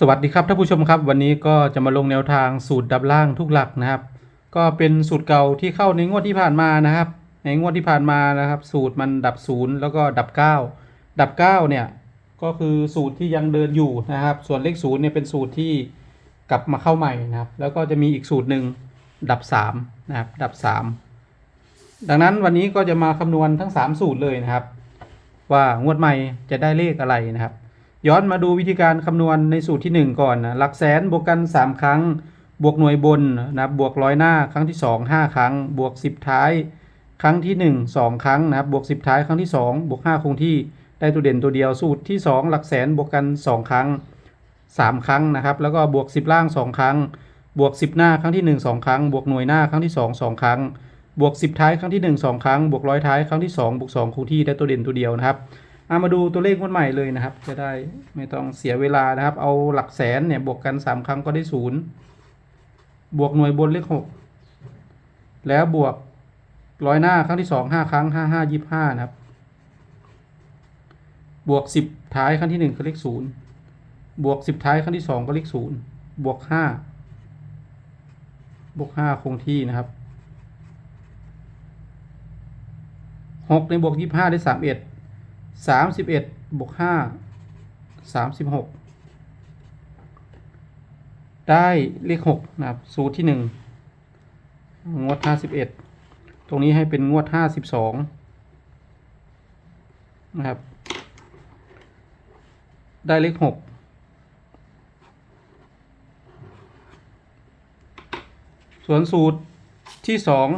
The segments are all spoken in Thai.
สวัสดีครับท่านผู้ชมครับ วันนี้ก็จะมาลงแนวทางสูตรดับล่างทุกหลักนะครับ ก็เป็นสูตรเก่าที่เข้าในงวดที่ผ่านมานะครับ ในงวดที่ผ่านมานะครับ สูตรมันดับศูนย์แล้วก็ดับเก้าดับเก้าเนี่ยก็คือสูตรที่ยังเดินอยู่นะครับ ส่วนเลขศูนย์เนี่ยเป็นสูตรที่กลับมาเข้าใหม่นะครับ แล้วก็จะมีอีกสูตรหนึ่งดับสามนะครับดับสามดังนั้นวันนี้ก็จะมาคำนวณทั้งสามสูตรเลยนะครับ ว่างวดใหม่จะได้เลขอะไรนะครับ ย้อนมาดูวิธีการคำนวณในสูตรที่ 1 ก่อนนะหลักแสนบวกกัน 3 ครั้ง บวกหน่วยบนนะบบวกร้อยหน้าครั้งที่ 2 5 ครั้ง บวก 10 ท้าย ครั้งที่ 1 2 ครั้งนะครับบวก 10 ท้ายครั้งที่ 2 บวก 5 คงที่ได้ตัวเด่นตัวเดียวสูตรที่ 2 หลักแสนบวกกัน 2 ครั้ง 3 ครั้งนะครับ แล้วก็บวก 10 ล่าง 2 ครั้ง บวก 10 หน้าครั้งที่ 1 2 ครั้ง บวกหน่วยหน้าครั้งที่ 2 2 ครั้ง บวก 10 ท้ายครั้งที่ 1 2 ครั้ง บวกร้อยท้ายครั้งที่ 2 บวก2คงที่ได้ตัวเด่นตัวเดียวนะครับ เอามาดูตัวเลขงวดใหม่เลยนะครับ จะได้ไม่ต้องเสียเวลานะครับ เอาหลักแสนเนี่ยบวกกันสามครั้งก็ได้ศูนย์บวกหน่วยบนเลขหกแล้วบวกร้อยหน้าครั้งที่สองห้าครั้งห้าห้ายี่ห้านะครับ บวกสิบท้ายครั้งที่หนึ่งก็เลขศูนย์บวกสิบท้ายครั้งที่สองก็เลขศูนย์บวกห้าบวกห้าคงที่นะครับหกในบวกยี่ห้าได้สามเอ็ด สามสิบเอ็ดบวกห้าสามสิบหกได้เลขหกนะครับสูตรที่หนึ่งงวดห้าสิบเอ็ดตรงนี้ให้เป็นงวดห้าสิบสองนะครับ ได้เลขหกส่วนสูตรที่สอง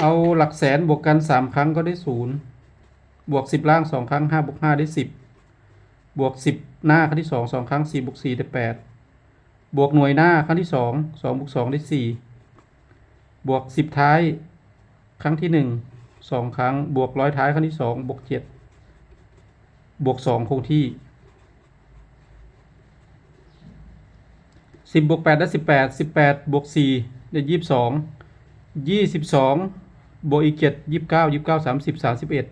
เอาหลักแสนบวกกันสามครั้งก็ได้ศูนย์ บวกสิบล่างสองครั้งห้าบวกห้าได้สิบบวกสิบหน้าครั้งที่สองสองครั้งสี่บวกสี่ได้แปดบวกหน่วยหน้าครั้งที่สองสองบวกสองได้สี่บวกสิบท้ายครั้งที่หนึ่งสองครั้งบวกร้อยท้ายครั้งที่สองบวกเจ็ดบวกสองคงที่สิบบวกแปดได้สิบแปดสิบแปดบวกสี่ได้ยี่สิบสองยี่สิบสองบวกอีกเจ็ดยี่สิบเก้ายี่สิบเก้าสามสิบสามสิบเอ็ด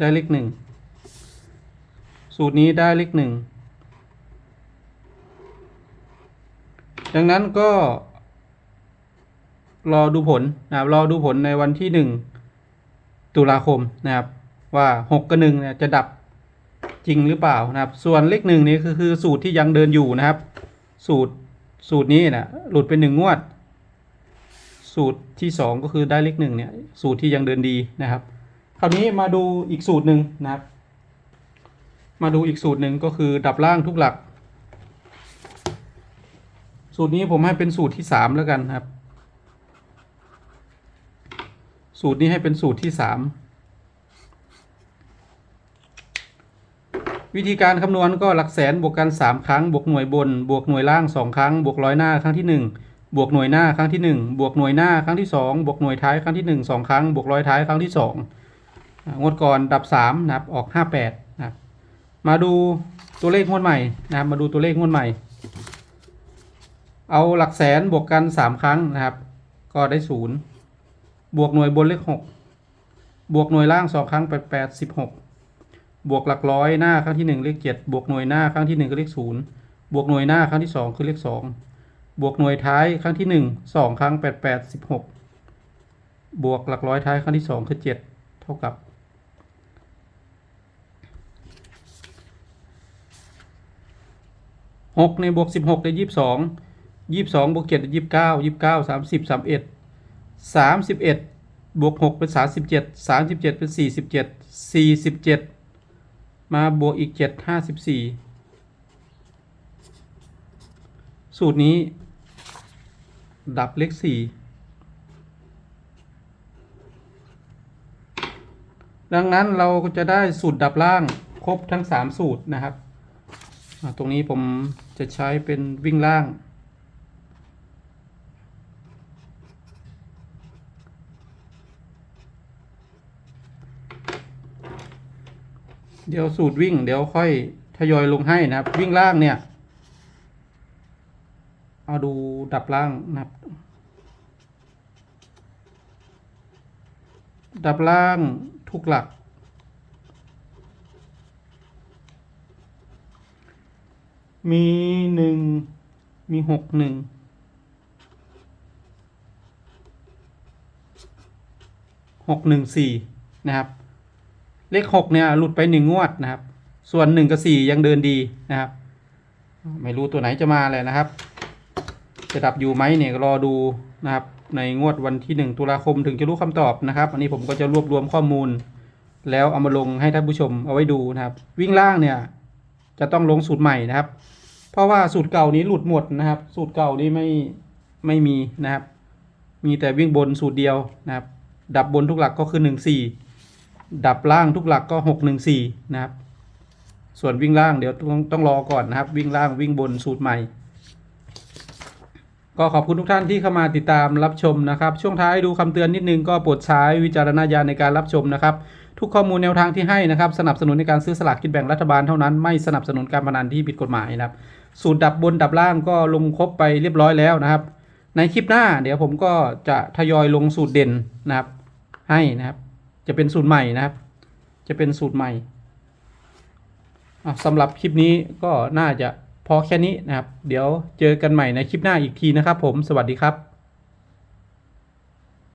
ได้เลขหนึ่งสูตรนี้ได้เลขหนึ่งดังนั้นก็รอดูผลนะครับรอดูผลในวันที่หนึ่งตุลาคมนะครับ ว่าหกกับหนึ่งเนี่ยจะดับจริงหรือเปล่านะครับ ส่วนเลขหนึ่งนี้คือคือสูตรที่ยังเดินอยู่นะครับ สูตรสูตรนี้นะหลุดเป็นหนึ่งงวด สูตรที่สองก็คือได้เลขหนึ่งเนี่ยสูตรที่ยังเดินดีนะครับ คราวนี้มาดูอีกสูตรหนึ่งนะครับ มาดูอีกสูตรหนึ่งก็คือดับล่างทุกหลัก สูตรนี้ผมให้เป็นสูตรที่สามแล้วกันครับ สูตรนี้ให้เป็นสูตรที่สามวิธีการคำนวณก็หลักแสนบวกกันสามครั้ง บวกหน่วยบน บวกหน่วยล่างสองครั้ง บวกร้อยหน้าครั้งที่หนึ่งบวกหน่วยหน้าครั้งที่หนึ่งบวกหน่วยหน้าครั้งที่สองบวกหน่วยท้ายครั้งที่หนึ่งสองครั้ง บวกร้อยท้ายครั้งที่สอ งวดก่อนดับสามนะครับออกห้าแปดนะครับมาดูตัวเลขงวดใหม่นะครับมาดูตัวเลขงวดใหม่ เอาหลักแสนบวกกันสามครั้งนะครับ ก็ได้ศูนย์บวกหน่วยบนเลขหกบวกหน่วยล่างสองครั้งแปดแปดสิบหกบวกหลักร้อยหน้าครั้งที่หนึ่งเลขเจ็ดบวกหน่วยหน้าครั้งที่หนึ่งก็เลขศูนย์บวกหน่วยหน้าครั้งที่สองคือเลขสองบวกหน่วยท้ายครั้งที่หนึ่งสองครั้งแปดแปดสิบหกบวกหลักร้อยท้ายครั้งที่สองคือเจ็ดเท่ากับ หกในบวกสิบหกได้ยี่สิบสองยี่สิบสองบวกเจ็ดได้ยี่สิบเก้ายี่สิบเก้าสามสิบสามเอ็ดสามสิบเอ็ดบวกหกเป็นสามสิบเจ็ดสามสิบเจ็ดเป็นสี่สิบเจ็ดสี่สิบเจ็ดมาบวกอีกเจ็ดห้าสิบสี่สูตรนี้ ดับเลขสี่ดังนั้นเราก็จะได้สูตรดับล่างครบทั้งสามสูตรนะครับ ตรงนี้ผม จะใช้เป็นวิ่งล่าง เดี๋ยวสูตรวิ่ง เดี๋ยวค่อยทยอยลงให้นะครับ วิ่งล่างเนี่ย เอาดูดับล่างนะครับ ดับล่างทุกหลัก มีหนึ่งมีหกหนึ่งหกหนึ่งสี่นะครับ เลขหกเนี่ยหลุดไปหนึ่งงวดนะครับ ส่วนหนึ่งกับสี่ยังเดินดีนะครับ ไม่รู้ตัวไหนจะมาเลยนะครับ จะดับอยู่ไหมเนี่ยรอดูนะครับ ในงวดวันที่หนึ่งตุลาคมถึงจะรู้คำตอบนะครับ อันนี้ผมก็จะรวบรวมข้อมูล แล้วเอามาลงให้ท่านผู้ชมเอาไว้ดูนะครับ วิ่งล่างเนี่ย จะต้องลงสูตรใหม่นะครับ เพราะว่าสูตรเก่านี้หลุดหมดนะครับ สูตรเก่านี้ไม่ไม่มีนะครับ มีแต่วิ่งบนสูตรเดียวนะครับ ดับบนทุกหลักก็คือหนึ่งสี่ดับล่างทุกหลักก็หกหนึ่งสี่นะครับ ส่วนวิ่งล่างเดี๋ยวต้องต้องรอก่อนนะครับ วิ่งล่างวิ่งบนสูตรใหม่ ก็ขอบคุณทุกท่านที่เข้ามาติดตามรับชมนะครับ ช่วงท้ายดูคำเตือนนิดนึงก็โปรดใช้วิจารณญาณในการรับชมนะครับ ทุกข้อมูลแนวทางที่ให้นะครับสนับสนุนในการซื้อสลากกินแบ่งรัฐบาลเท่านั้นไม่สนับสนุนการพนันที่ผิดกฎหมายนะครับ สูตรดับบนดับล่างก็ลงครบไปเรียบร้อยแล้วนะครับ ในคลิปหน้าเดี๋ยวผมก็จะทยอยลงสูตรเด่นนะครับ ให้นะครับ จะเป็นสูตรใหม่นะครับ จะเป็นสูตรใหม่สำหรับคลิปนี้ก็น่าจะพอแค่นี้นะครับ เดี๋ยวเจอกันใหม่ในคลิปหน้าอีกทีนะครับ ผมสวัสดีครับ